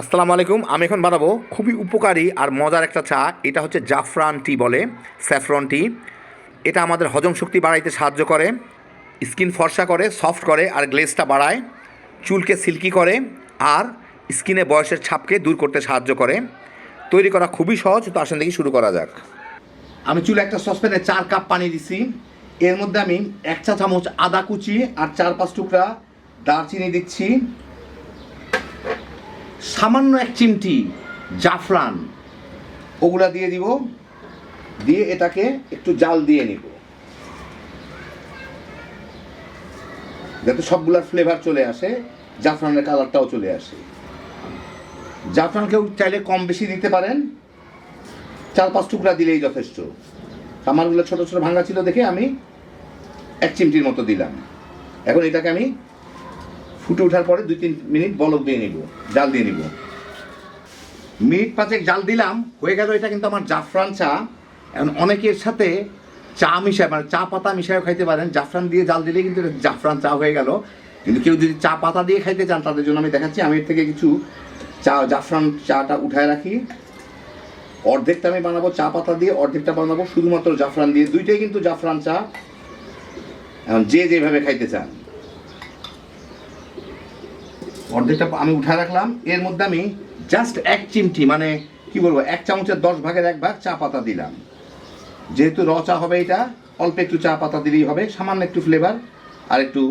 আসসালামু আলাইকুম, আমি এখন বানাবো খুবই উপকারী আর মজার একটা চা। এটা হচ্ছে জাফরান টি বলে, স্যাফরন টি। এটা আমাদের হজম শক্তি বাড়াইতে সাহায্য করে, স্কিন ফর্সা করে, সফট করে আর গ্লেজটা বাড়ায়, চুলকে সিল্কি করে আর স্কিনে বয়সের ছাপকে দূর করতে সাহায্য করে। তৈরি করা খুবই সহজ, তো আসেন দেখি শুরু করা যাক। আমি চুলে একটা সসপ্যানে চার কাপ পানি দিছি। এর মধ্যে আমি এক চা চামচ আদা কুচি আর চার পাঁচ টুকরা দারচিনি দিচ্ছি। সামান্য এক চিমটি জাফরান। ওগুলা দিয়ে দিব। দিয়ে এটাকে একটু জাল দিয়ে নিব। যাতে সবগুলার ফ্লেভার চলে আসে, জাফরানের কালারটাও চলে আসে। জাফরান কেউ চাইলে কম বেশি দিতে পারেন। চার পাঁচ টুকরা দিলেই যথেষ্ট। আমারগুলো ছোট ছোট ভাঙা ছিল দেখে আমি এক চিমটির মতো দিলাম। এখন এটাকে আমি ফুটে ওঠার পরে দুই তিন মিনিট বলক দিয়ে নিব, জাল দিয়ে নিব। মিনিট পাঁচেক জাল দিলাম, হয়ে গেল এটা কিন্তু আমার জাফরান চা। এখন অনেকের সাথে চা মিশায় মানে চা পাতা মিশায়ও খাইতে পারেন। জাফরান দিয়ে জাল দিলে কিন্তু এটা জাফরান চা হয়ে গেল। কিন্তু কেউ যদি চা পাতা দিয়ে খাইতে চান, তাদের জন্য আমি দেখাচ্ছি। আমি এর থেকে কিছু চা, জাফরান চাটা উঠায় রাখি। অর্ধেকটা আমি বানাবো চা পাতা দিয়ে, অর্ধেকটা বানাবো শুধুমাত্র জাফরান দিয়ে। দুইটাই কিন্তু জাফরান চা। এখন যে যেভাবে খাইতে চান। অর্ধেকটা আমি উঠায় রাখলাম। এর মধ্যে আমি জাস্ট এক চিমটি মানে কি বলব, এক চামচের দশ ভাগের এক ভাগ চা পাতা দিলাম। যেহেতু র চা হবে এটা, অল্প একটু চা পাতা দিলেই হবে, সামান্য একটু ফ্লেভার আর একটু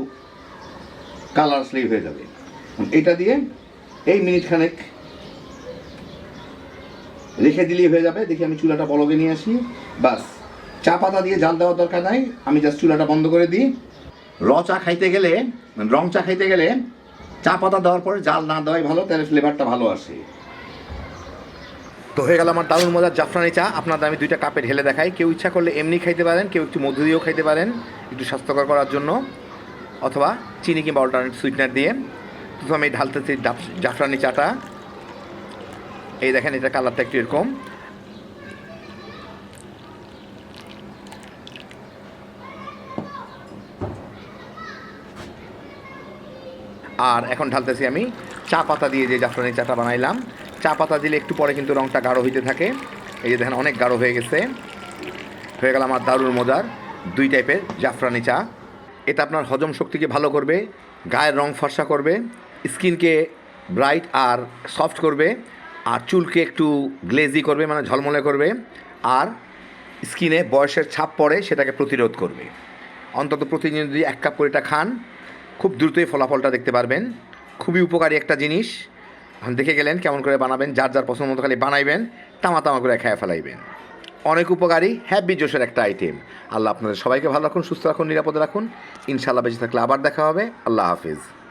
কালার স্লিভ হয়ে যাবে। এটা দিয়ে এই মিনিট খানেক রেখে দিলেই হয়ে যাবে। দেখি আমি চুলাটা বলগে নিয়ে আসি। বাস, চা পাতা দিয়ে জাল দেওয়ার দরকার নাই। আমি জাস্ট চুলাটা বন্ধ করে দিই। র চা খাইতে গেলে, রং চা খাইতে গেলে চা পাতা দেওয়ার পরে জাল না দেওয়াই ভালো, তাহলে ফ্লেভারটা ভালো আসে। তো হয়ে গেল আমার দারুণ মজার জাফরানি চা। আপনাদের আমি দুইটা কাপে ঢেলে দেখাই। কেউ ইচ্ছা করলে এমনি খাইতে পারেন, কেউ একটু মধু দিয়েও খাইতে পারেন, একটু স্বাস্থ্যকর করার জন্য। অথবা চিনি কিংবা অল্টারনেট সুইটনার দিয়ে। তো আমি ঢালতেছি জাফ- জাফরানি চাটা। এই দেখেন এটা কালারটা একটু এরকম। আর এখন ঢালতেছি আমি চা পাতা দিয়ে যে জাফরানি চাটা বানাইলাম। চা পাতা দিলে একটু পরে কিন্তু রঙটা গাঢ় হইতে থাকে। এই যে দেখেন, অনেক গাঢ় হয়ে গেছে। হয়ে গেল আমার দারুণ মজার দুই টাইপের জাফরানি চা। এটা আপনার হজম শক্তিকে ভালো করবে, গায়ের রং ফর্সা করবে, স্কিনকে ব্রাইট আর সফট করবে, আর চুলকে একটু গ্লেজি করবে মানে ঝলমলে করবে, আর স্কিনে বয়সের ছাপ পড়ে সেটাকে প্রতিরোধ করবে। অন্তত প্রতিদিন যদি এক কাপ করে এটা খান খুব দ্রুতই ফলাফলটা দেখতে পারবেন। খুবই উপকারী একটা জিনিস। দেখে গেলেন কেমন করে বানাবেন, যার যার পছন্দ মতো খালি বানাইবেন, তামা তামা করে খেয়ে ফেলাইবেন। অনেক উপকারী হ্যাপি জোশের একটা আইটেম আল্লাহ আপনাদের সবাইকে ভালো রাখুন, সুস্থ রাখুন, নিরাপদে রাখুন। ইনশাআল্লাহ বেঁচে থাকলে আবার দেখা হবে। আল্লাহ হাফিজ।